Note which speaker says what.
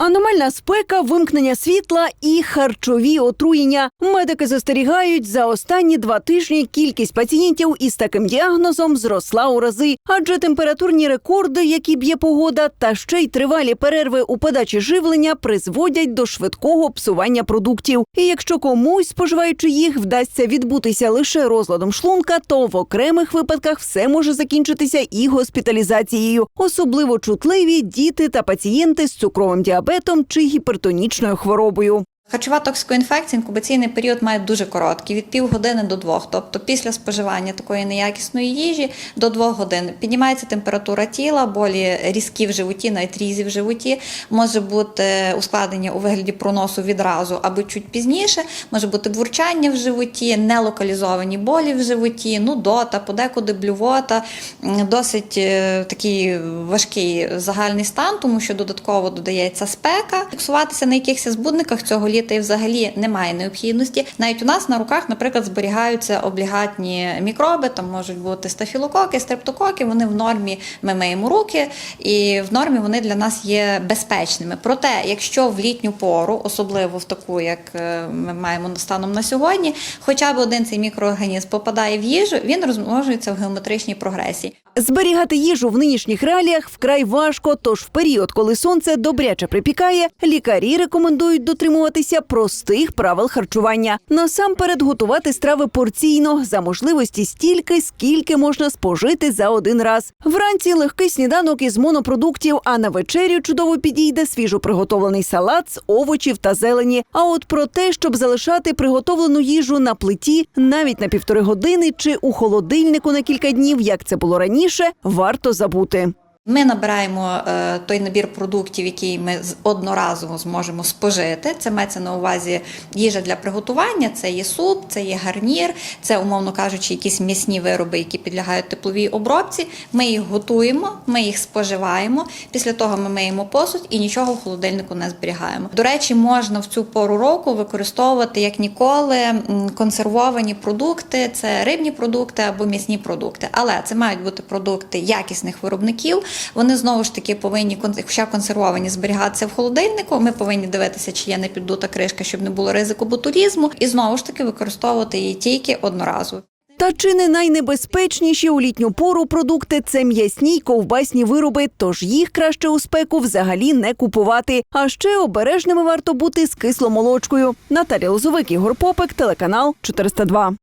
Speaker 1: Аномальна спека, вимкнення світла і харчові отруєння. Медики застерігають, за останні два тижні кількість пацієнтів із таким діагнозом зросла у рази, адже температурні рекорди, які б'є погода, та ще й тривалі перерви у подачі живлення призводять до швидкого псування продуктів. І якщо комусь, споживаючи їх, вдасться відбутися лише розладом шлунка, то в окремих випадках все може закінчитися і госпіталізацією. Особливо чутливі діти та пацієнти з цукровим діабетом чи гіпертонічною хворобою.
Speaker 2: Харчова токсикоінфекція інкубаційний період має дуже короткий від півгодини до двох. Тобто після споживання такої неякісної їжі до двох годин піднімається температура тіла, болі різкі в животі, навіть різі в животі. Може бути ускладнення у вигляді проносу відразу або чуть пізніше. Може бути бурчання в животі, нелокалізовані болі в животі, нудота, подекуди блювота. Досить е, такий важкий загальний стан, тому що додатково додається спека. Фіксуватися на якихось збудниках цього літа і взагалі немає необхідності. Навіть у нас на руках, наприклад, зберігаються облігатні мікроби, там можуть бути стафілококи, стрептококи. Вони в нормі ми миємо руки, і в нормі вони для нас є безпечними. Проте, якщо в літню пору, особливо в таку, як е, ми маємо станом на сьогодні, хоча б один цей мікроорганізм попадає в їжу, він розмножується в геометричній прогресії.
Speaker 1: Зберігати їжу в нинішніх реаліях вкрай важко. Тож в період, коли сонце добряче припікає, лікарі рекомендують дотримуватися простих правил харчування. Насамперед готувати страви порційно за можливості стільки, скільки можна спожити за один раз. Вранці легкий сніданок із монопродуктів, а на вечерю чудово підійде свіжоприготовлений салат з овочів та зелені. А от про те, щоб залишати приготовлену їжу на плиті навіть на півтори години чи у холодильнику на кілька днів, як це було раніше, варто забути.
Speaker 2: Ми набираємо е, той набір продуктів, який ми одноразово зможемо спожити. Це мається на увазі їжа для приготування. Це є суп, це є гарнір, це, умовно кажучи, якісь м'ясні вироби, які підлягають тепловій обробці. Ми їх готуємо, ми їх споживаємо. Після того ми миємо посуд і нічого в холодильнику не зберігаємо. До речі, можна в цю пору року використовувати як ніколи консервовані продукти, це рибні продукти або м'ясні продукти. Але це мають бути продукти якісних виробників. Вони знову ж таки повинні хоча консервовані зберігатися в холодильнику. Ми повинні дивитися, чи є не піддута кришка, щоб не було ризику ботулізму, і знову ж таки використовувати її тільки одноразово.
Speaker 1: Та чи не найнебезпечніші у літню пору продукти це м'ясні й ковбасні вироби, тож їх краще у спеку взагалі не купувати. А ще обережними варто бути з кисломолочкою. Наталя Лозовик, Ігор Попик, телеканал 402.